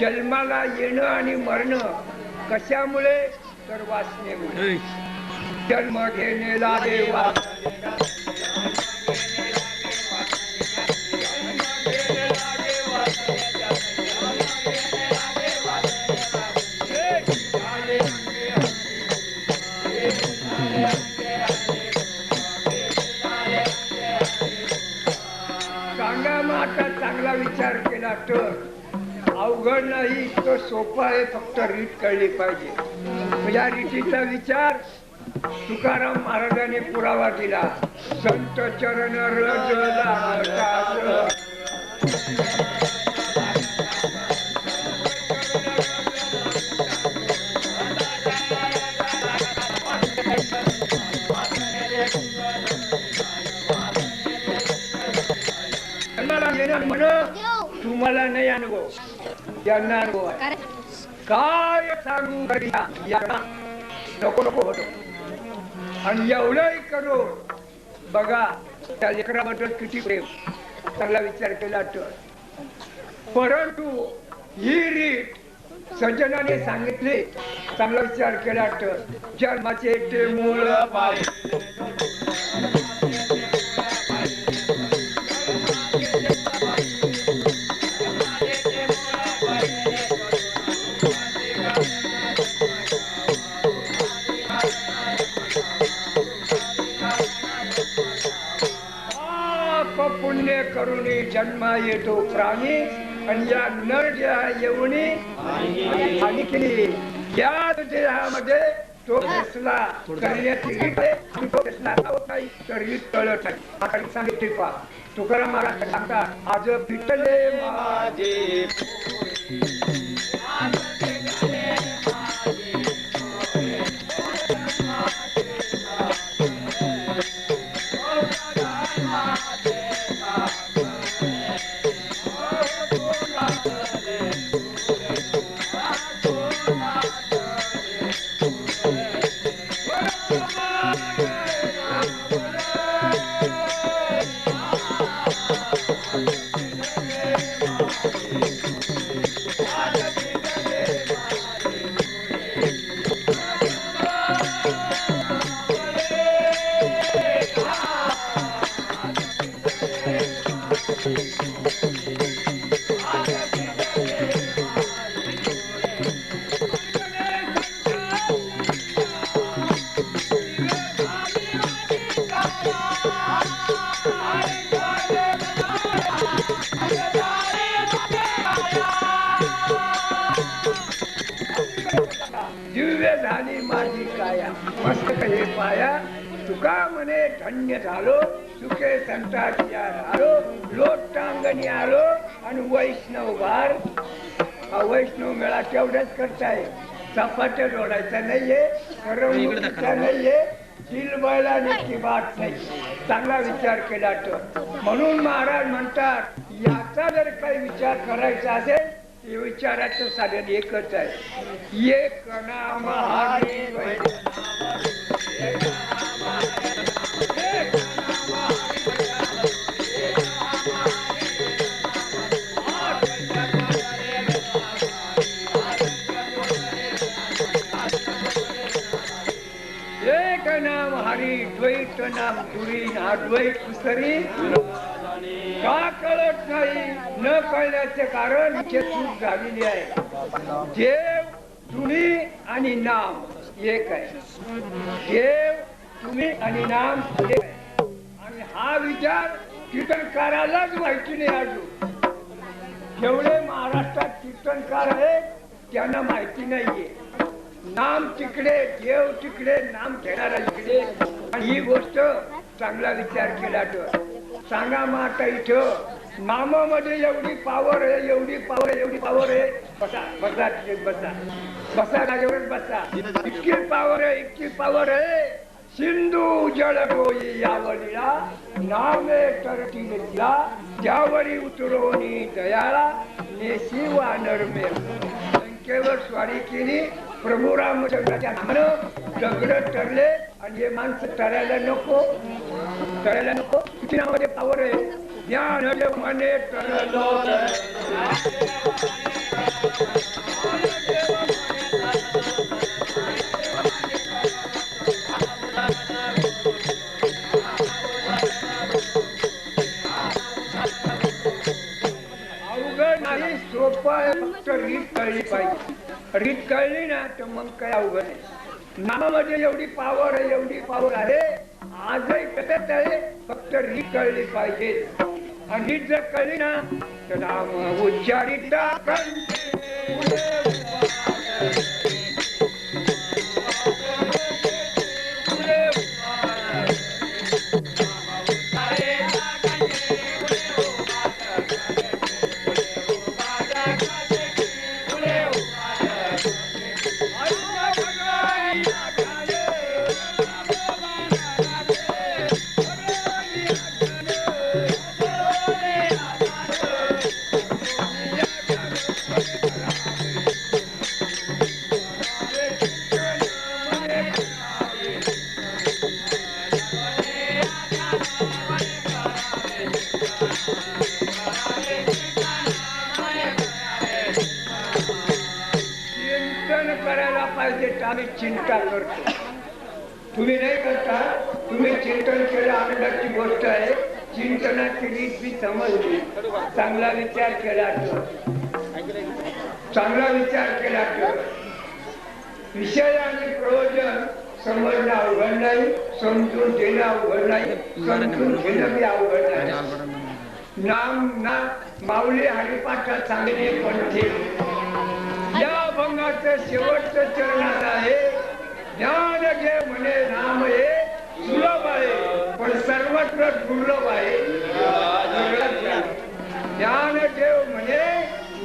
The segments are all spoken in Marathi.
जन्माला येणं आणि मरणं कशामुळे? तर वासनेमुळे. जन्म घेणे लागे वासने. सांगा मग आता चांगला विचार केला तर. अवघड नाही तो सोपं आहे फक्त रीत कळली पाहिजे. या रीतीचा विचार तुकाराम महाराजांनी पुरावा दिला. संत चरण रज म्हण तुम्हाला नाही अनुभव. यांना अनुभव आहे काय सांगू यांना नको नको होतो आणि एवढंही करू बघा त्या लेकराबद्दल किती प्रेम चांगला विचार केला तर परंतु ही रीत सज्जनाने सांगितले चांगला विचार केला तर जन्माचे ते मूळ पाय जन्मा येतो प्राणी आणि या नर ज्या येऊनी आणि केली या देहामध्ये तो बसला करण्याची रीत आहे आणि तो बसला लावत नाही तर रीत कळत नाही. आता सांगितले पा तुकाराम महाराज सांगतात आज पिटले माझे झाली माझी काया. मस्तक हे पाया. तुका म्हणे धन्य झालो. सुखे संताची आलो. लोटांगणी आलो. आणि वैष्णव भार हा वैष्णव मेळा तेवढ्याच करताय. चपाट्या जोडायचा नाहीये. करवणुकीचा नाहीये. चिलबळाची बात नाही. चांगला विचार केला तर. म्हणून महाराज म्हणतात याचा जर काही विचार करायचा असेल हे विचाराचं साधन एकच आहे. एक नाम हरी नाम हरी द्वैत नाम दुरी ना द्वैत पुस्तरी का कळत नाही. न कळण्याचे कारण चूक झालेली आहे. देव तुम्ही आणि नाम एक आहे. देव तुम्ही आणि नाम एक आहे. आणि हा विचार कीर्तनकारालाच माहिती नाही अजून. जेवढे महाराष्ट्रात कीर्तनकार आहेत त्यांना माहिती नाहीये. नाम तिकडे देव तिकडे नाम घेणारा इकडे. आणि ही गोष्ट चांगला विचार केला तर. सांगा मग आता इथं नामामध्ये एवढी पावर आहे एवढी पावर आहे एवढी पावर आहे. बसा बसा बसा. बसा जागेवर बसा. इतकी पावर आहे इतकी पावर आहे. सिंधू जळ होई यावरीला नामे तरती तिला. त्यावरी उतरवणी दयाळा नेशी वानर मे. संख्येवर स्वारी केली प्रभू रामचंद्राच्या नामानं दगड ठरले आणि हे माणसं तळायला नको. तळायला नको. नावामध्ये पावर आहे. ज्ञान माने अवघड नाही. सोपा आहे. फक्त रीत कळली पाहिजे. रीत कळली ना तर मग काय अवघड नाही नामामध्ये एवढी पावर आहे एवढी पावर आहे. आजही कसं आहे फक्त ही कळली पाहिजे. आणि रीत जर कळली ना तर नाम उच्चारिता चिंता करतो तुम्ही नाही करता तुम्ही चिंतन केलं आनंदाची गोष्ट आहे. चिंतनाची रीत मी समजली. चांगला विचार केला चांगला विचार केला विषय आणि प्रयोजन समजणं अवघड नाही समजून घेणं अवघड नाही समजून घेणं बी अवघड नाही. नाम ना माऊली हरिपाठात सांगणे पंथे या भंगाचं शेवटचं चरणात आहे. ज्ञान घे म्हणे नाम हे सुलभ आहे. पण सर्वत्र दुर्लभ आहे. ज्ञान देव म्हणे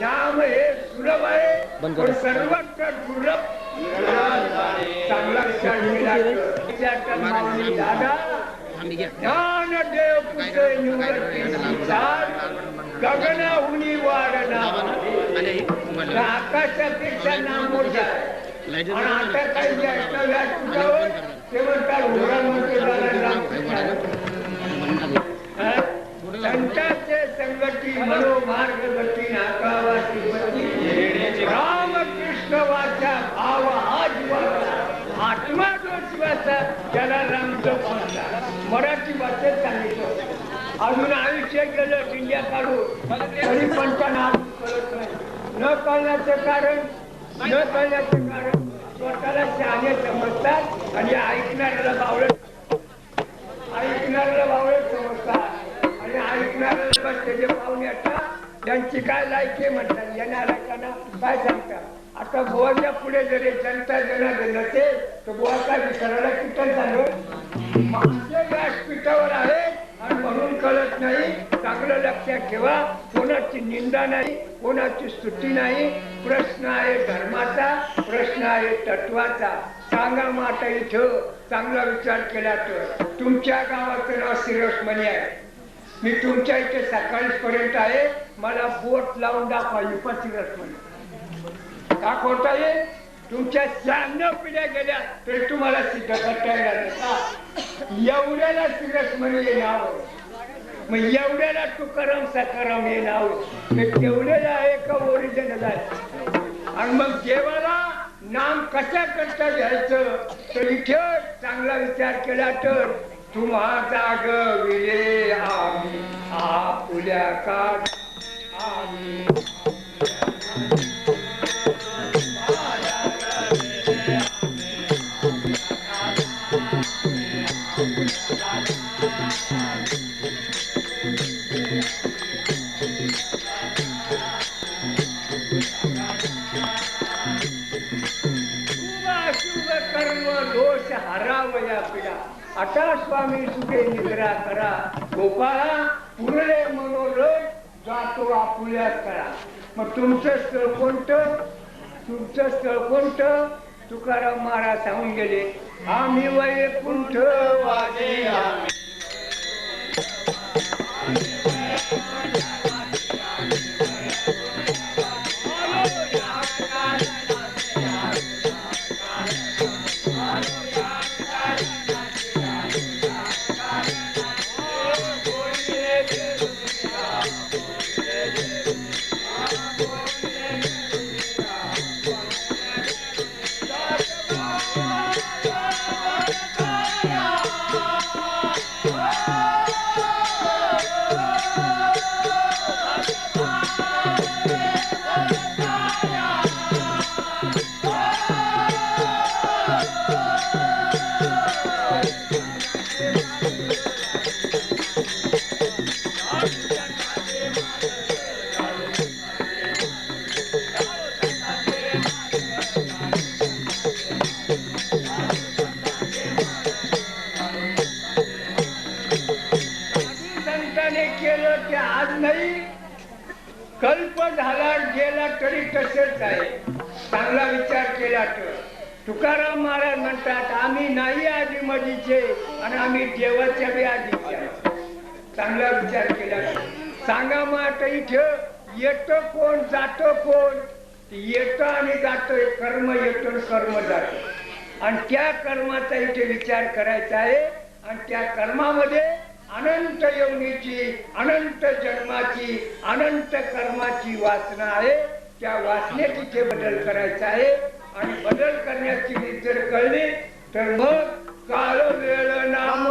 नाम हे सुलभ आहे. पण सर्वत्र दुर्लभ. चांगला माऊली दादा ज्ञान देव निवृत्ती सार गगनाहुनी वाढना तर आकाशापेक्षा नाम मोठा आता काही जास्त व्यासपीठावर ते म्हणतात घोडामध्ये जाणारा? संतांचे संगती मनोमार्ग गती नाकावासी गती रामकृष्ण वाचा भाव हा जीवाचा आत्मा जो शिवाचा त्याला म्हणतात मराठी भाषेत सांगितलं. अजून आयुष्य काढून तरी नाही. न कारण न कारण स्वतःला शहाणे समजतात आणि ऐकणाऱ्याला बावळत ऐकणाऱ्याला बावळत समजतात. आणि ऐकणाऱ्याला बस त्याचे पाहुणे असतात त्यांची काय लायकी म्हणतात. येणाऱ्या ऐकाना काय सांगतात? आता गोवाच्या पुढे जरी जनता जनार्दन नसेल तर गोवा काय विचारायला कीर्तन झालं माणसं व्यासपीठावर आहे. म्हणून कळत नाही. चांगलं लक्षात ठेवा. कोणाची निंदा नाही कोणाची स्तुती नाही. प्रश्न आहे धर्माचा प्रश्न आहे तत्वाचा. सांगा माता इथं चांगला विचार केला तर. तुमच्या गावाचं नाव सिरसमणी आहे. मी तुमच्या इथे सकाळीच पर्यंत आहे. मला बोट लावून दाखवा सिरसमणी दाखवता येईल तुमच्या शहाण्णव पिढ्या गेल्या तरी तुम्हाला सिद्ध करता येणार एवढ्याला सिरस म्हणे नाव मग एवढ्याला तुकाराम सकाराम हे नाव तेवढ्याला आहे का ओरिजिनल आहे. आणि मग देवाला नाम कशा करता घ्यायचं? तर इथे चांगला विचार केला तर तुम्हा जाग विले आम्ही. आपुल्या का आम्ही. सर्व कर्म दोष हरावया पिढा. आता स्वामी सुखे निद्रा करा. गोपाळा पुरले मनोरथ जातो आपुल्या करा. मग तुमचं स्थळ कोणतं? तुमचं स्थळ कोणतं? तुकाराम महाराज सांगून गेले आम्ही वैकुंठ वाजे आम्ही कल्प झाला गेला तरी तसेच आहे. चांगला विचार केला तर. तुकाराम महाराज म्हणतात आम्ही नाही आधी मधीचे आणि आम्ही देवाच्या बी आधीचे चांगला विचार केला सांगा मग आता इथं येत कोण जात कोण? येत आणि जात कर्म येतो कर्म जात. आणि त्या कर्माचा इथे विचार करायचा आहे आणि त्या कर्मामध्ये अनंत योनीची अनंत जन्माची अनंत कर्माची वासना आहे. त्या वासनेत इथे बदल करायचा आहे. आणि बदल करण्याची रीत जर कळली तर मग काळ वेळ नाम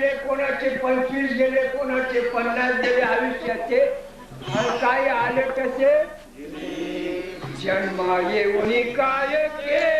गेले कोणाचे पंचवीस गेले कोणाचे पन्नास गेले आयुष्याचे काय आले कसे जन्मा येऊन काय केले